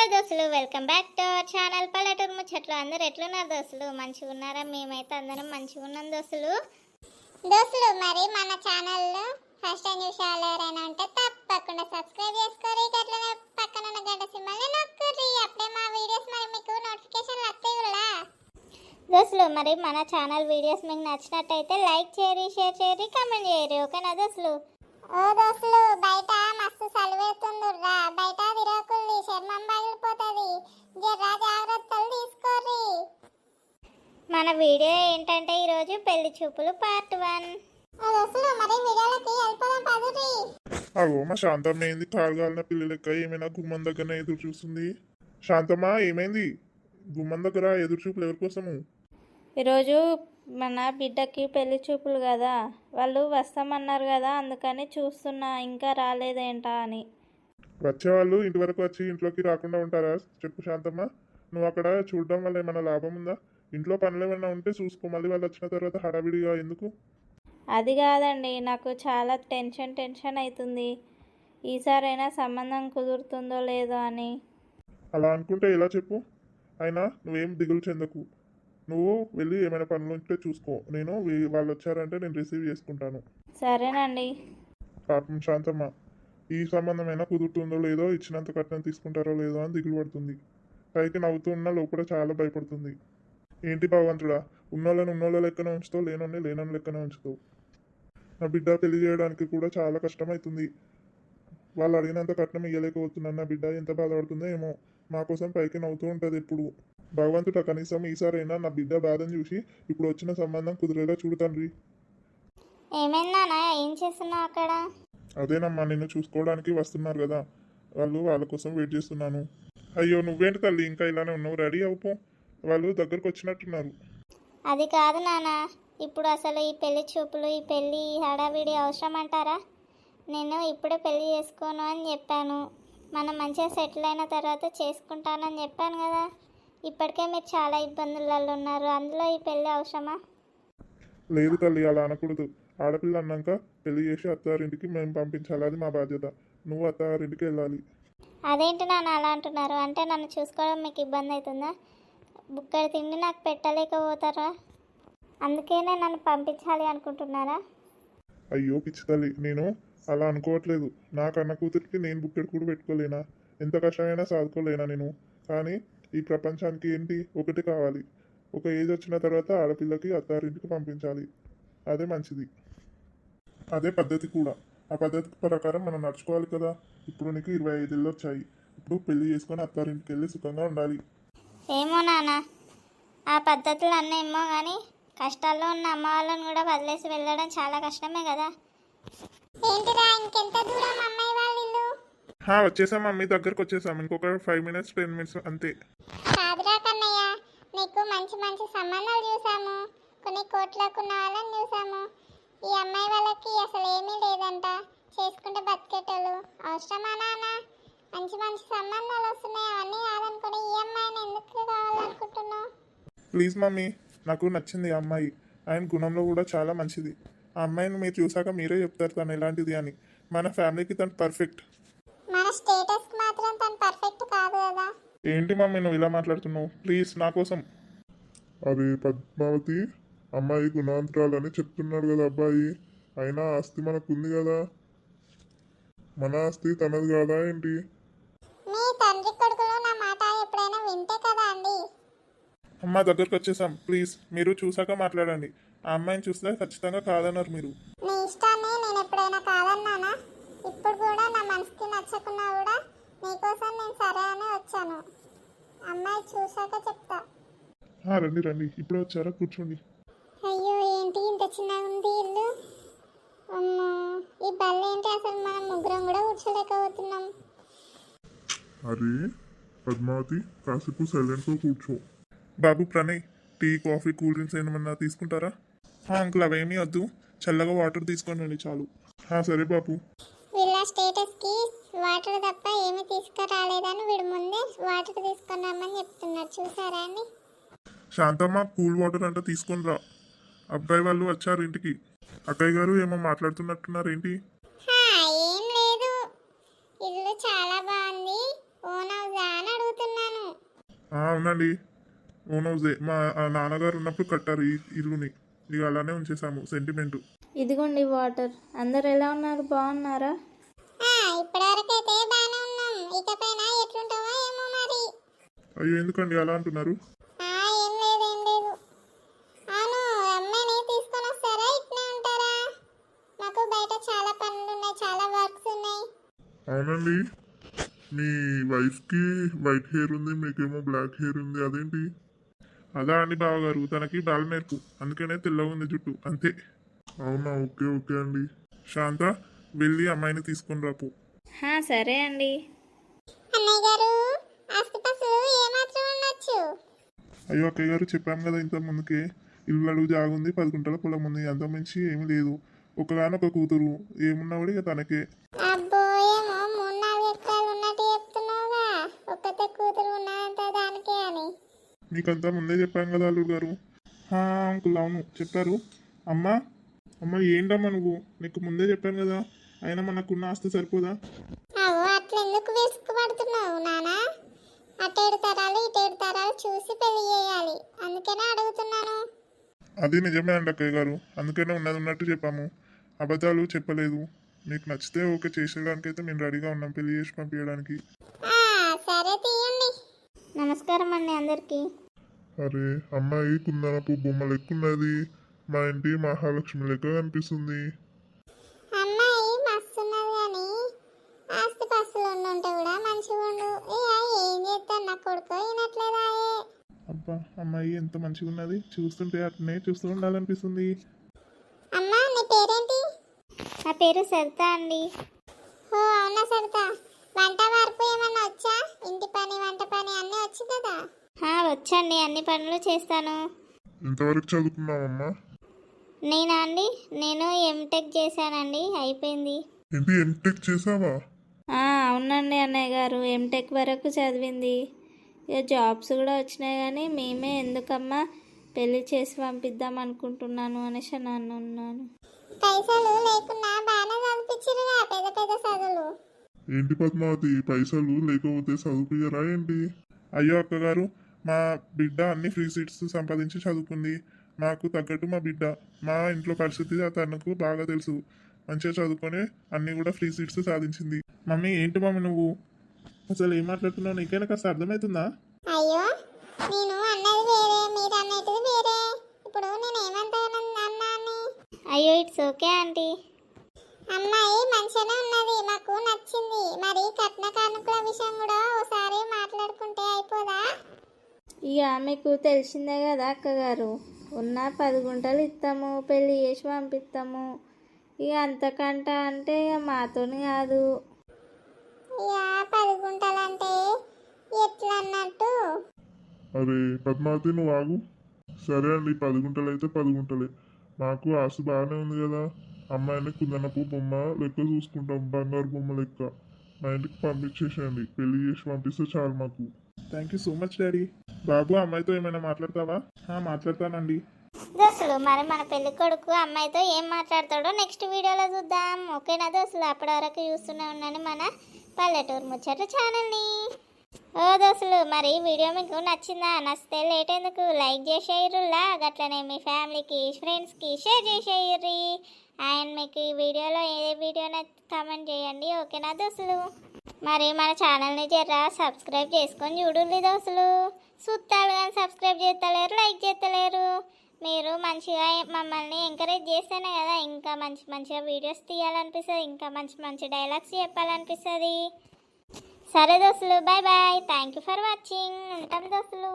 Hello దోస్తులు welcome back to our channel. పల్లెటూరు ముచ్చట్లు అందరు ఎట్లున్నారు దోస్తులు? మంచిగా ఉన్నారా మేమైతే అందరం మంచిగా ఉన్నాం దోస్తులు. దోస్తులు మరి మన ఛానల్లో ఫస్ట్ టైం చూసే వాళ్ళు ఎవరైనా ఉంటే తప్పకుండా సబ్స్క్రైబ్ చేసుకోరి. అట్లనే పక్కన ఉన్న గంట సింబల్ని నొక్కుర్రి. అప్పుడే మా వీడియోస్ మరి మీకు నోటిఫికేషన్ వస్తాయి కూడా. దోస్తులు మరి మన ఛానల్ వీడియోస్ మీకు నచ్చినట్టయితే లైక్ చేయరి షేర్ చేయరి కామెంట్ చేయరి ఓకేనా దోస్తులు? ఓ దోస్తులు బయట మస్తు సలివేస్తుందిరా బయట విరాకుల్ని చర్మం పగిలిపోతుంది. జర్రా జాగ్రత్తలు తీసుకోర్రి. మన వీడియో ఏంటంటే ఈరోజు పెళ్ళి చూపులు పార్ట్ వన్. దోస్తులు మరి వీడియోలకి వెళ్ళిపోదాం పదురి అగో మా శాంతమ్మ ఏంది కాలుగాలిన పిల్ల లెక్క ఏమైనా గుమ్మం దగ్గర ఎదురు చూస్తుంది? శాంతమ్మ ఏమైంది? గుమ్మం దగ్గర ఎదురు చూపులు ఎవరి కోసము? ఈరోజు మన బిడ్డకి పెళ్ళి చూపులు కదా. వాళ్ళు వస్తామన్నారు కదా అందుకని చూస్తున్నా ఇంకా రాలేదేంటా అని. వచ్చేవాళ్ళు ఇంటి వరకు వచ్చి ఇంట్లోకి రాకుండా ఉంటారా? చెప్పు శాంతమ్మ. నువ్వు అక్కడ చూడడం వల్ల ఏమైనా లాభం ఉందా? ఇంట్లో పనులు ఏమైనా ఉంటే చూసుకో. మళ్ళీ వాళ్ళు వచ్చిన తర్వాత హడావిడిగా ఎందుకు? అది కాదండి. నాకు చాలా టెన్షన్ టెన్షన్ అవుతుంది ఈసారైనా సంబంధం కుదురుతుందో లేదో అని. అలా అనుకుంటే ఎలా చెప్పు? అయినా నువ్వేం దిగులు చెందకు. నువ్వు వెళ్ళి ఏమైనా పనులు ఉంటే చూసుకో. నేను వాళ్ళు వచ్చారంటే నేను రిసీవ్ చేసుకుంటాను. సరేనండి. పాపం శాంతమ్మ ఈ సంబంధమైనా కుదురుతుందో లేదో ఇచ్చినంత కట్నం తీసుకుంటారో లేదో అని దిగులు పడుతుంది. పైకి నవ్వుతూ ఉన్న లోపల చాలా భయపడుతుంది. ఏంటి భగవంతుడా ఉన్నోళ్ళని ఉన్నోళ్ళ లెక్కనే ఉంచుతావు లేనోని లేనోని లెక్కనే ఉంచుతావు. నా బిడ్డ పెళ్ళి చేయడానికి కూడా చాలా కష్టమవుతుంది. వాళ్ళు అడిగినంత కట్నం ఇవ్వలేకపోతున్నాను నా బిడ్డ? ఎంత బాధపడుతుందో ఏమో. మా కోసం పైకి నవ్వుతూ ఉంటుంది ఎప్పుడు. భగవంతుడా కనీసం ఈసారైనా నా బిడ్డ బాధను చూసి ఇప్పుడు వచ్చిన సంబంధం కుదిరేలా చూడు తండ్రి. ఏమైందా ఏం చేస్తున్నావు అక్కడ? అదేనమ్మా నిన్ను చూసుకోవడానికి వస్తున్నారు కదా. వాళ్ళు వాళ్ళ కోసం వెయిట్ చేస్తున్నాను. అయ్యో నువ్వేంటి తల్లి? ఇంకా ఇలానే ఉన్నావు. రెడీ అవుపో వాళ్ళు దగ్గరకు వచ్చినట్టున్నారు. అది కాదు నాన్న. ఇప్పుడు అసలు ఈ పెళ్ళి చూపులు ఈ పెళ్ళి హడావిడి అవసరం అంటారా నేను ఇప్పుడే పెళ్ళి చేసుకోను అని చెప్పాను. మనం మంచిగా సెటిల్ అయిన తర్వాత చేసుకుంటానని చెప్పాను కదా. ఇప్పటికే మీరు చాలా ఇబ్బందులలో ఉన్నారు. అందులో ఈ పెళ్ళి అవసరమా? లేదు తల్లి అలా అనకూడదు. ఆడపిల్ల అన్నాక పెళ్ళి చేసి అత్తారింటికి మేము పంపించాలి. అది మా బాధ్యత. నువ్వు అత్తారింటికి వెళ్ళాలి. అదేంటి నాన్న అలా అంటున్నారు? అంటే నన్ను చూసుకోవడం మీకు ఇబ్బంది అవుతుందా? బుక్కడి తిండి నాకు పెట్టలేకపోతారా? అందుకేనే నన్ను పంపించాలి అనుకుంటున్నారా? అయ్యో పిచ్చి తల్లి నేను అలా అనుకోవట్లేదు. నా కన్న కూతురికి నేను బుక్కెడు కూడా పెట్టుకోలేనా? ఎంత కష్టమైనా సాధుకోలేనా నేను? కానీ ఈ ప్రపంచానికి ఏంటి? ఒకటి కావాలి. ఒక ఏజ్ వచ్చిన తర్వాత ఆడపిల్లకి అత్తారింటికి పంపించాలి. అదే మంచిది. అదే పద్ధతి కూడా. ఆ పద్ధతి ప్రకారం మనం నడుచుకోవాలి కదా. ఇప్పుడు నీకు ఇరవై ఐదేళ్ళు వచ్చాయి. ఇప్పుడు పెళ్ళి చేసుకొని అత్తారింటికి వెళ్ళి సుఖంగా ఉండాలి. ఏమో నాన్న. ఆ పద్ధతులు అన్నేమో కానీ కష్టాల్లో ఉన్న అమ్మ వాళ్ళని కూడా వదిలేసి వెళ్ళడం చాలా కష్టమే కదా. ఏంటిరా ఇంకెంత దూరం అమ్మాయి వాళ్ళ ఇల్లు? హా, వచ్చేసాం మమ్మీ దగ్గరకు వచ్చేసాం. ఇంకొక ఫైవ్ మినిట్స్ టెన్ మినిట్స్ అంతే. కాదురా కన్నయ్య నీకు మంచి మంచి సంబంధాలు చూసాము. కొన్ని కోట్లకు వాళ్ళని చూసాము. ఈ అమ్మాయి వాళ్ళకి అసలు ఏమీ లేదంట. చేసుకుంటే బతికేటోళ్ళు. అవసరమా నాన్న? మంచి మంచి సంబంధాలు వస్తున్నాయి. అవన్నీ కాదనుకుని ఈ అమ్మాయిని ఎందుకు కావాలనుకుంటున్నావు? ప్లీజ్ మమ్మీ నాకు నచ్చింది ఆ అమ్మాయి. ఆయన గుణంలో కూడా చాలా మంచిది. ఆ అమ్మాయిని మీరు చూసాక మీరే చెప్తారు తను ఎలాంటిది అని. మన ఫ్యామిలీకి తను పర్ఫెక్ట్ మన స్టేటస్ మాత్రం తను పర్ఫెక్ట్ కాదు కదా. ఏంటి మమ్మీ నువ్వు ఇలా మాట్లాడుతున్నావు? ప్లీజ్ నా కోసం. అరే పద్మావతి అమ్మాయి గుణాంతరాలని చెప్తున్నాడు కదా అబ్బాయి. అయినా ఆస్తి మనకుంది కదా. మన ఆస్తి తనది కాదా ఏంటి మీ తండ్రి కొడుకులు నా మాట ఎప్పుడైనా వింటే కదా అండి అమ్మ దగ్గరకు వచ్చేసాం. ప్లీజ్ మీరు చూసాక మాట్లాడండి. ఆ అమ్మాయిని చూస్తే ఖచ్చితంగా కాదన్నారు మీరు. నీ ఇష్టాన్ని నేను ఎప్పుడైనా కాదన్నానా? ఇప్పుడు కూడా నా మనసుకి నచ్చకున్నా కూడా నీకోసం నేను సరే అని వచ్చాను. అమ్మాయి చూసాక చెప్తా. ఆ, రండి రండి. ఇప్పుడే వచ్చారా? కూర్చోండి. అయ్యో ఏంటి ఇంత చిన్నగా ఉంది ఇల్లు? అమ్మో ఈ బల్ల ఏంటి అసలు మనం ముగ్గురం కూడా కూర్చోలేకపోతున్నాం? అరే పద్మావతి కాసేపు సైలెంట్గా కూర్చో. బాబు Pranay tea coffee cool drinks ఏమన్నా తీసుకుంటారా? అంకుల్ అవేమీ వద్దు. చల్లగా వాటర్ తీసుకోండి చాలు. సరే బాబు. వీళ్ళ స్టేటస్కి వాటర్ తప్ప ఏమీ తీసుకురాలేదని వీడు ముందే వాటర్ తీసుకొని రమ్మని చెప్తున్నారు చూసారా అండి? శాంతమ్మ కూల్ వాటర్ అంటే తీసుకొని రా. అబ్బాయి వాళ్ళు వచ్చారు ఇంటికి. అక్కయ్య గారు ఏమో మాట్లాడుతున్నట్టున్నారు ఏంటి? ఏం లేదు. ఇల్లు చాలా బాగుంది. ఓన్ హౌస్ అని అడుగుతున్నారు ఆ, అవునండి. ఓన్ మా నాన్నగారు ఉన్నప్పుడు కట్టారు ఈ ఇల్లుని ఇక అలానే ఉంచేసాము సెంటిమెంట్ ఇదిగోండి వాటర్. అందరు ఎలా ఉన్నారు? బాగున్నారా? ఆ, ఇప్పటివరకు అయితే బాగానే ఉన్నాం. ఇకపైన ఎట్లుంటావో ఏమో మరి. అయ్యో ఎందుకండి అలా అంటున్నారు? ఆ, ఏం లేదు ఏం లేదు. అవును అమ్మాయిని తీసుకొని వస్తారా? ఇట్నే ఉంటారా? నాకు బయట చాలా పనులు ఉన్నాయి చాలా వర్క్స్ ఉన్నాయి. అవునండి. మీ వైఫ్కి వైట్ హెయిర్ ఉంది మీకేమో బ్లాక్ హెయిర్ ఉంది అదేంటి? అదా అండి బావగారు తనకి బాల నేర్పు. అందుకనే తెల్లగా ఉంది జుట్టు అంతే. అవునా ఓకే ఓకే అండి. శాంత వెళ్ళి అమ్మాయిని తీసుకొని రాపు హా, సరే అండి. అన్నయ్య గారు ఆస్తిపాస్తులు ఏమాత్రం ఉండొచ్చు? అయ్యో అక్కయ్య గారు చెప్పాం కదా ఇంత ముందుకే. ఇల్లు అడుగు జాగుంది పది గుంటల పొలం ఉంది అంత మించి ఏమీ లేదు. ఒకగానొక కూతురు ఏమున్నా కూడా ఇక తనకే. మీకంతా ముందే చెప్పాం కదా అల్లుడు గారు. అంకుల్ అవును చెప్పారు. అమ్మా అమ్మ ఏంటమ్మా నువ్వు? నీకు ముందే చెప్పాను కదా. అయినా మనకున్న ఆస్తి సరిపోదా? అవో అట్లా ఎందుకు విసుగుపడుతున్నావు నానా? అటేడు తరాలు ఇటేడు తరాలు చూసి పెళ్ళి చేయాలి. అందుకనే అడుగుతున్నాను. అది నిజమే అండి అక్కయ్య గారు. అందుకనే ఉన్నది ఉన్నట్టు చెప్పాము. అబద్ధాలు చెప్పలేదు. మీకు నచ్చితే ఓకే చేసేయడానికి అయితే మేము రెడీగా ఉన్నాం పెళ్ళి చేసి పంపించడానికి. నమస్కారం అండి అందరికీ. అరే అమ్మాయి కుందనపు బొమ్మ లెక్కున్నది. మా ఇంటి మహాలక్ష్మి లెక్క కనిపిస్తుంది. అమ్మాయి మస్తున్నది కానీ ఆస్తి పాస్తులు ఉండుంటే కూడా మంచిగా ఉండు. ఏ ఏం చేస్తాను? నా కొడుకు అయినట్లేదా అబ్బా అమ్మాయి ఎంత మంచిగా ఉన్నది చూస్తుంటే అట్నే చూస్తూ ఉండాలనిపిస్తుంది. అమ్మా నీ పేరేంటి? నా పేరు సరిత అండి. ఓ అవునా సరిత? వంట వరకు ఏమన్నా వచ్చా ఇంటి పని వంట పని అన్నీ వచ్చు కదా వచ్చండి అన్ని పనులు చేస్తాను. ఎంతవరకు చదువుకున్నావమ్మా? నేనా అండి? నేను ఎంటెక్ చేశానండి అయిపోయింది. ఏంటి ఎంటెక్ చేసావా ఆ, అవునండి అన్నయ్య గారు ఎంటెక్ వరకు చదివింది. ఇక జాబ్స్ కూడా వచ్చినాయి కానీ మేమే ఎందుకమ్మా పెళ్ళి చేసి పంపిద్దాం అనుకుంటున్నాను అనేసి అని అన్నాను. పైసలు లేకున్నా బాగానే చదివించిరుగా పెద్ద పెద్ద చదువులు. ఏంటి పద్మావతి పైసలు లేకపోతే చదువుకుయ్యరా ఏంటి? అయ్యో అక్కగారు మా బిడ్డ అన్ని ఫ్రీ సీట్స్ సంపాదించి చదువుకుంది. మాకు తగ్గట్టు మా బిడ్డ మా ఇంట్లో పరిస్థితి తనకు బాగా తెలుసు. మంచిగా చదువుకొని అన్ని కూడా ఫ్రీ సీట్స్ సాధించింది. మమ్మీ ఏంటి మమ్మీ నువ్వు? అసలు ఏం మాట్లాడుతున్నావు? నీకైనా కాస్త అర్థమవుతుందా అయ్యో నేను అన్నది వేరే మీరు అన్నది వేరే. ఇప్పుడు నేను ఏమంటాను అన్నాని అయ్యో ఇట్స్ ఓకే ఆంటీ. అమ్మాయి మంచిగానే ఉన్నది మాకు నచ్చింది. మరి కట్న కానుకల విషయం కూడా ఒకసారి మాట్లాడుకుంటే అయిపోదా? ఇక మీకు తెలిసిందే కదా అక్కగారు. ఉన్న పది గుంటలు ఇస్తాము పెళ్ళి చేసి పంపిస్తాము ఇక అంతకంట అంటే ఇక మాతోని కాదు. ఇక పది గుంటలంటే ఎట్లా అన్నట్టు అరే పద్మావతి నువ్వు ఆగు. సరే అండి పది గుంటలు అయితే పది గుంటలే. మాకు ఆశ బాగానే ఉంది కదా. అమ్మాయిని కుందనపు బొమ్మ లెక్క చూసుకుంటాం బంగారు బొమ్మ లెక్క. మా ఇంటికి పంపించేసేయండి. పెళ్ళి చేసి పంపిస్తే చాలు మాకు. Thank you so much daddy బాబు అమ్మాయితో ఏమైనా మాట్లాడతావా? ఆ, మాట్లాడతానండి. దోస్తులు మరి మన పెళ్ళి కొడుకు అమ్మాయితో ఏం మాట్లాడతాడో నెక్స్ట్ వీడియోలో చూద్దాం. ఓకేనా దోస్తులు? అప్పటి వరకు చూస్తూనే ఉన్నాను మన పల్లెటూరు ముచ్చట ఛానల్ని ఓ దోస్తులు మరి వీడియో మీకు నచ్చిందా? నచ్చితే లేట్ ఎందుకు? లైక్ చేసేయరులా గట్లనే మీ ఫ్యామిలీకి ఫ్రెండ్స్కి షేర్ చేసేయర్రి అండ్ మీకు ఈ వీడియోలో ఏ వీడియో కామెంట్ చేయండి. ఓకేనా దోస్తులు? మరి మన ఛానల్ని జర్రా సబ్స్క్రైబ్ చేసుకొని చూడండి దోస్తులు చూస్తారు కానీ సబ్స్క్రైబ్ చేస్తలేరు లైక్ చేస్తలేరు. మీరు మంచిగా మమ్మల్ని ఎంకరేజ్ చేస్తేనే కదా ఇంకా మంచి మంచిగా వీడియోస్ తీయాలనిపిస్తుంది ఇంకా మంచి మంచి డైలాగ్స్ చెప్పాలనిపిస్తుంది. సరే దోస్తులు bye bye thank you for watching ఉంటాం దోస్తులు.